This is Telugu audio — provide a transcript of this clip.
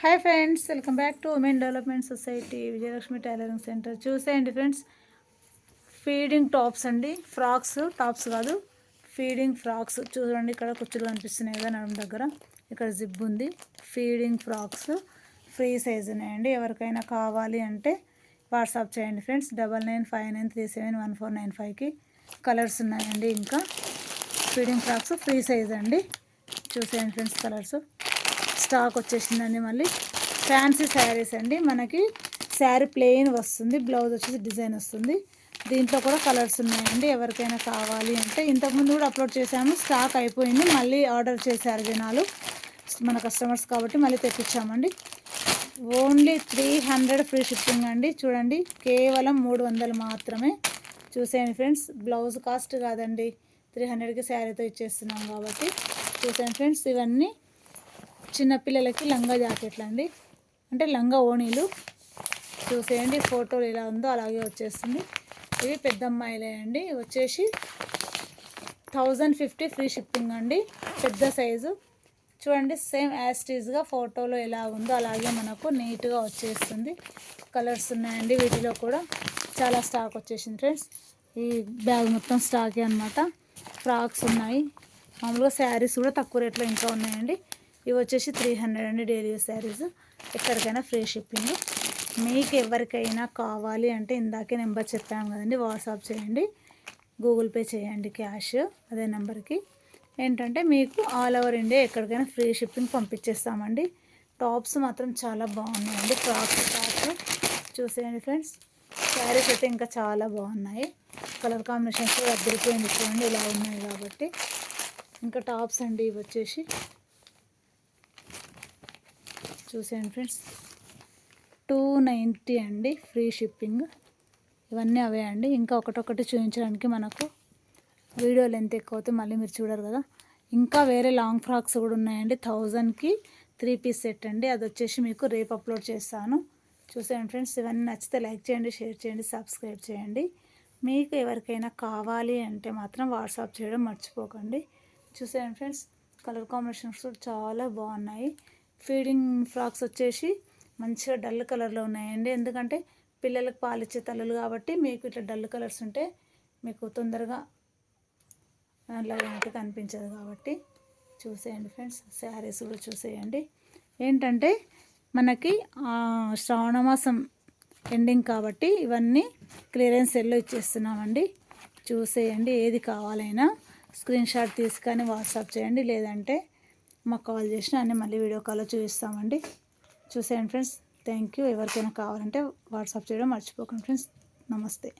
Hi friends welcome back to women development society Vijayalakshmi tailoring centre చూసేయండి ఫ్రెండ్స్ ఫీడింగ్ టాప్స్ అండి. ఫ్రాక్స్ టాప్స్ కాదు. ఫీడింగ్ ఫ్రాక్స్ చూడండి ఇక్కడ కుచ్చులు కనిపిస్తున్నాయి కదా నడుము దగ్గర. ఇక్కడ జిబ్ ఉంది. ఫీడింగ్ ఫ్రాక్స్ ఫ్రీ సైజ్ ఉన్నాయండి. ఎవరికైనా కావాలి అంటే వాట్సాప్ చేయండి friends double nine five nine three seven one four nine ఫైవ్కి కలర్స్ ఉన్నాయండి ఇంకా. ఫీడింగ్ ఫ్రాక్స్ ఫ్రీ సైజ్ అండి. చూసేయండి ఫ్రెండ్స్ కలర్స్ స్టాక్ వచ్చేసిందండి మళ్ళీ. ఫ్యాన్సీ శారీస్ అండి. మనకి శారీ ప్లెయిన్ వస్తుంది. బ్లౌజ్ వచ్చేసి డిజైన్ వస్తుంది. దీంట్లో కూడా కలర్స్ ఉన్నాయండి. ఎవరికైనా కావాలి అంటే ఇంతకుముందు కూడా అప్లోడ్ చేశాము. స్టాక్ అయిపోయింది. మళ్ళీ ఆర్డర్ చేశారు జనాలు. మన కస్టమర్స్ కాబట్టి మళ్ళీ తెప్పించామండి. Only three hundred free shipping అండి. చూడండి. కేవలం మూడు వందలు మాత్రమే. చూసేయండి ఫ్రెండ్స్ బ్లౌజ్ కాస్ట్ కాదండి. త్రీ హండ్రెడ్కి శారీతో ఇచ్చేస్తున్నాం కాబట్టి. చూసాను ఫ్రెండ్స్ ఇవన్నీ చిన్నపిల్లలకి లంగా జాకెట్లు అండి. అంటే లంగా ఓణీలు. చూసేయండి ఫోటోలు ఎలా ఉందో అలాగే వచ్చేస్తుంది. ఇవి పెద్ద అమ్మాయిలే అండి. వచ్చేసి థౌజండ్ ఫిఫ్టీ ఫ్రీ షిప్పింగ్ అండి. పెద్ద సైజు. చూడండి సేమ్ యాస్టీజ్గా ఫోటోలో ఎలా ఉందో అలాగే మనకు నీట్గా వచ్చేస్తుంది. కలర్స్ ఉన్నాయండి వీటిలో కూడా. చాలా స్టాక్ వచ్చేసింది ఫ్రెండ్స్. ఈ బ్యాగ్ మొత్తం స్టాకే అనమాట ఫ్రాక్స్ ఉన్నాయి. మామూలుగా శారీస్ కూడా తక్కువ రేట్లో ఇంకా ఉన్నాయండి. ఇవి వచ్చేసి త్రీ హండ్రెడ్ అండి డైలీ శారీస్ ఎక్కడికైనా ఫ్రీ షిప్పింగ్ మీకు ఎవరికైనా కావాలి అంటే ఇందాకే నెంబర్ చెప్పాము కదండి వాట్సాప్ చేయండి గూగుల్ పే చేయండి క్యాష్ అదే నెంబర్కి ఏంటంటే మీకు ఆల్ ఓవర్ ఇండియా ఎక్కడికైనా ఫ్రీ షిప్పింగ్ పంపించేస్తామండి. టాప్స్ మాత్రం చాలా బాగున్నాయండి ఫ్రాక్స్ టాప్స్ చూసేయండి ఫ్రెండ్స్ శారీస్ అయితే ఇంకా చాలా బాగున్నాయి. కలర్ కాంబినేషన్స్ దగ్గరికి అద్దరిపోయింది చూడండి ఇలా ఉన్నాయి కాబట్టి. ఇంకా టాప్స్ అండి ఇవి వచ్చేసి. చూసేయండి ఫ్రెండ్స్. టూ నైంటీ అండి ఫ్రీ షిప్పింగ్. ఇవన్నీ అవే అండి. ఇంకా ఒకటొకటి చూపించడానికి మనకు వీడియో లెంత్ ఎక్కువ అవుతుంది మళ్ళీ మీరు చూడరు కదా. ఇంకా వేరే లాంగ్ ఫ్రాక్స్ కూడా ఉన్నాయండి. థౌజండ్కి త్రీ పీస్ సెట్ అండి. అది వచ్చేసి మీకు రేపు అప్లోడ్ చేస్తాను. చూసేయండి ఫ్రెండ్స్. ఇవన్నీ నచ్చితే లైక్ చేయండి షేర్ చేయండి సబ్స్క్రైబ్ చేయండి. మీకు ఎవరికైనా కావాలి అంటే మాత్రం వాట్సాప్ చేయడం మర్చిపోకండి. చూసేయండి ఫ్రెండ్స్. కలర్ కాంబినేషన్స్ కూడా చాలా బాగున్నాయి. ఫీడింగ్ ఫ్రాక్స్ వచ్చేసి మంచిగా డల్ కలర్లో ఉన్నాయండి. ఎందుకంటే పిల్లలకు పాలిచ్చే తల్లులు కాబట్టి మీకు ఇట్లా డల్ కలర్స్ ఉంటే మీకు తొందరగా అలాగే కనిపించదు కాబట్టి చూసేయండి ఫ్రెండ్స్. శారీస్ కూడా చూసేయండి. ఏంటంటే మనకి శ్రావణ మాసం ఎండింగ్ కాబట్టి ఇవన్నీ క్లియరెన్స్ సెల్లో ఇచ్చేస్తున్నామండి. చూసేయండి ఏది కావాలైనా. స్క్రీన్ షాట్ తీసుకొని వాట్సాప్ చేయండి. లేదంటే మాకు కాల్ చేసినా అన్నీ మళ్ళీ వీడియో కాల్లో చూపిస్తామండి. చూసేయండి ఫ్రెండ్స్. Thank you. ఎవరికైనా కావాలంటే వాట్సాప్ చేయడం మర్చిపోకండి ఫ్రెండ్స్. నమస్తే.